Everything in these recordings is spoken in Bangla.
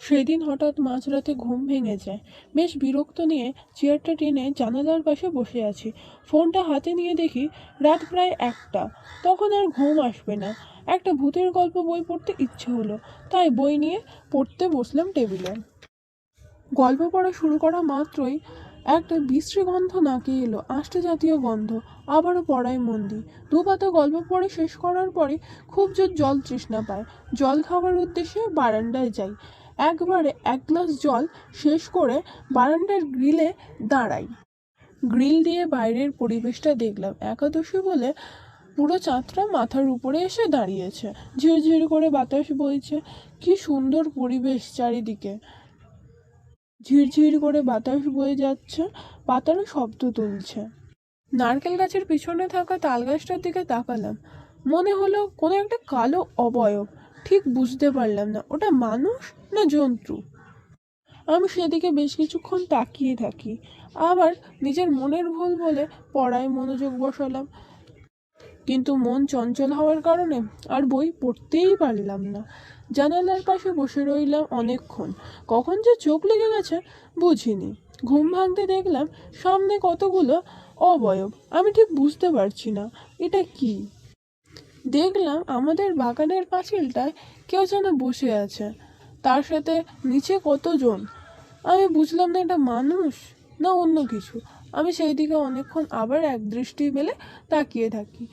সেদিন হঠাৎ মাঝরাতে ঘুম ভেঙে যায় বেশ বিরক্ত নিয়ে চেয়ারটা টেনে জানালার পাশে বসে আছি। ফোনটা হাতে নিয়ে দেখি রাত প্রায় একটা। তখন আর ঘুম আসবে না। একটা ভূতের গল্প বই পড়তে ইচ্ছে হলো। তাই বই নিয়ে পড়তে বসলাম টেবিলে। গল্প পড়া শুরু করা মাত্রই একটা বিশ্রী গন্ধ নাকে এলো। আষ্টে জাতীয় গন্ধ। আবারও পড়ায় মন দিই। দু পাতা গল্প পড়ে শেষ করার পরে খুব জোর জল তৃষ্ণা পায়। জল খাওয়ার উদ্দেশ্যে বারান্দায় যাই। একবারে এক গ্লাস জল শেষ করে বারান্দার গ্রিলে দাঁড়াই। গ্রিল দিয়ে বাইরের পরিবেশটা দেখলাম একাদশী বলে পুরো চাঁদটা মাথার উপরে এসে দাঁড়িয়েছে। ঝিরঝির করে বাতাস বইছে। কি সুন্দর পরিবেশ চারিদিকে। ঝিরঝির করে বাতাস বয়ে যাচ্ছে পাতারও শব্দ তুলছে। নারকেল গাছের পিছনে থাকা তাল গাছটার দিকে তাকালাম। মনে হলো কোনো একটা কালো অবয়ব। ঠিক বুঝতে পারলাম না, ওটা মানুষ না জন্তু? আমি সেদিকে বেশ কিছুক্ষণ তাকিয়ে থাকি, আবার নিজের মনের ভুল বলে পড়ায় মনোযোগ বসালাম। কিন্তু মন চঞ্চল হওয়ার কারণে আর বই পড়তেই পারলাম না। জানালার পাশে বসে রইলাম অনেকক্ষণ, কখন যে চোখ লেগে গেছে বুঝিনি। ঘুম ভাঙতে দেখলাম সামনে কতগুলো অবয়ব, আমি ঠিক বুঝতে পারছি না, এটা কি? দেখলাম আমাদের বাগানের পাঁচিলটায় কেউ যেন বসে আছে। তার সাথে নিচে কতজন? আমি বুঝলাম না এটা মানুষ না অন্য কিছু। আমি সেই দিকে অনেকক্ষণ আবার এক দৃষ্টি মেলে তাকিয়ে থাকি।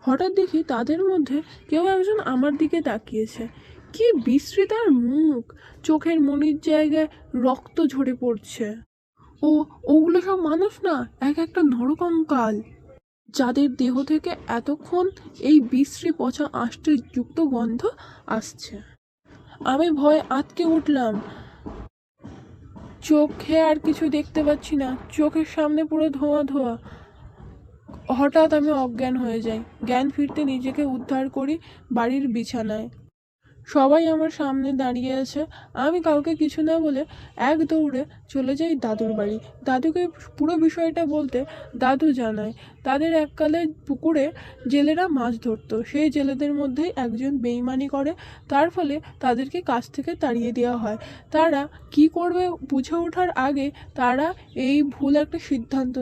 হঠাৎ দেখি তাদের মধ্যে কেউ একজন আমার দিকে তাকিয়েছে। কি বিশ্রী তার মুখ। চোখের মনির জায়গায় রক্ত ঝরে পড়ছে। ও, ওগুলো সব মানুষ না? এক একটা নরকঙ্কাল। যাদের দেহ থেকে এতক্ষণ এই বিশ্রী পচা আষ্টের যুক্ত গন্ধ আসছে। আমি ভয়ে আটকে উঠলাম। চোখে আর কিছু দেখতে পাচ্ছি না। চোখের সামনে পুরো ধোঁয়া ধোঁয়া। হঠাৎ আমি অজ্ঞান হয়ে যাই। জ্ঞান ফিরতে নিজেকে উদ্ধার করি বাড়ির বিছানায়। সবাই আমার সামনে দাঁড়িয়ে আছে। আমি কাউকে কিছু না বলে এক দৌড়ে চলে যাই দাদুর বাড়ি। দাদুকে পুরো বিষয়টা বলতে দাদু জানায়, তাদের এককালে পুকুরে জেলেরা মাছ ধরতো। সেই জেলেদের মধ্যেই একজন বেইমানি করে, তার ফলে তাদেরকে কাছ থেকে তাড়িয়ে দেওয়া হয়। তারা কি করবে বুঝে ওঠার আগে তারা এই ভুল একটা সিদ্ধান্ত।